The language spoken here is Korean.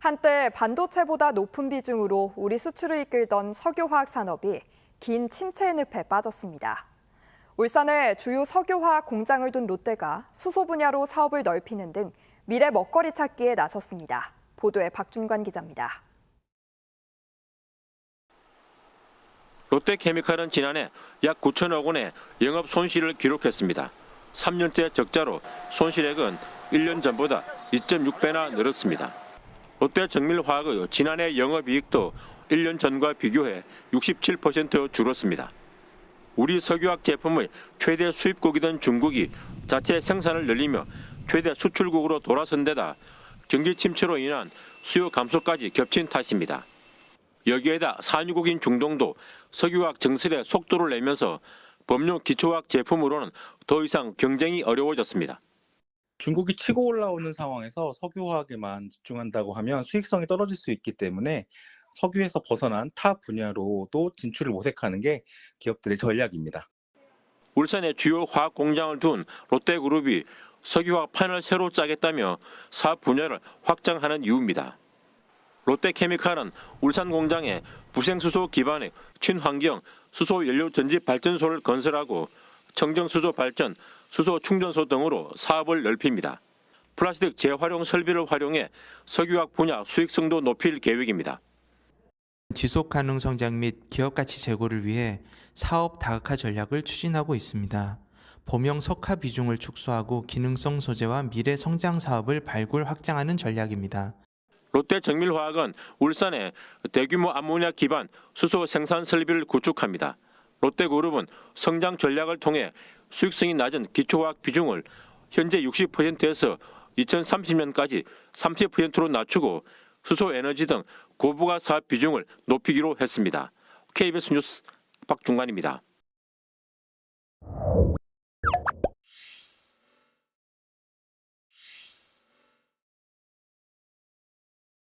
한때 반도체보다 높은 비중으로 우리 수출을 이끌던 석유화학 산업이 긴 침체의 늪에 빠졌습니다. 울산에 주요 석유화학 공장을 둔 롯데가 수소 분야로 사업을 넓히는 등 미래 먹거리 찾기에 나섰습니다. 보도에 박준관 기자입니다. 롯데케미칼은 지난해 약 9천억 원의 영업 손실을 기록했습니다. 3년째 적자로 손실액은 1년 전보다 2.6배나 늘었습니다. 롯데 정밀화학의 지난해 영업이익도 1년 전과 비교해 67% 줄었습니다. 우리 석유화학 제품의 최대 수입국이던 중국이 자체 생산을 늘리며 최대 수출국으로 돌아선 데다 경기 침체로 인한 수요 감소까지 겹친 탓입니다. 여기에다 산유국인 중동도 석유화학 정설에 속도를 내면서 법용 기초화학 제품으로는 더 이상 경쟁이 어려워졌습니다. 중국이 치고 올라오는 상황에서 석유화학에만 집중한다고 하면 수익성이 떨어질 수 있기 때문에 석유에서 벗어난 타 분야로도 진출을 모색하는 게 기업들의 전략입니다. 울산에 주요 화학 공장을 둔 롯데그룹이 석유화학 판을 새로 짜겠다며 사업 분야를 확장하는 이유입니다. 롯데케미칼은 울산 공장에 부생수소 기반의 친환경 수소 연료 전지 발전소를 건설하고 청정수소 발전, 수소 충전소 등으로 사업을 넓힙니다. 플라스틱 재활용 설비를 활용해 석유화학 분야 수익성도 높일 계획입니다. 지속 가능 성장 및 기업 가치 제고를 위해 사업 다각화 전략을 추진하고 있습니다. 범용 석화 비중을 축소하고 기능성 소재와 미래 성장 사업을 발굴 확장하는 전략입니다. 롯데정밀화학은 울산에 대규모 암모니아 기반 수소 생산 설비를 구축합니다. 롯데그룹은 성장 전략을 통해 수익성이 낮은 기초화학 비중을 현재 60%에서 2030년까지 30%로 낮추고 수소 에너지 등 고부가 사업 비중을 높이기로 했습니다. KBS 뉴스 박중관입니다.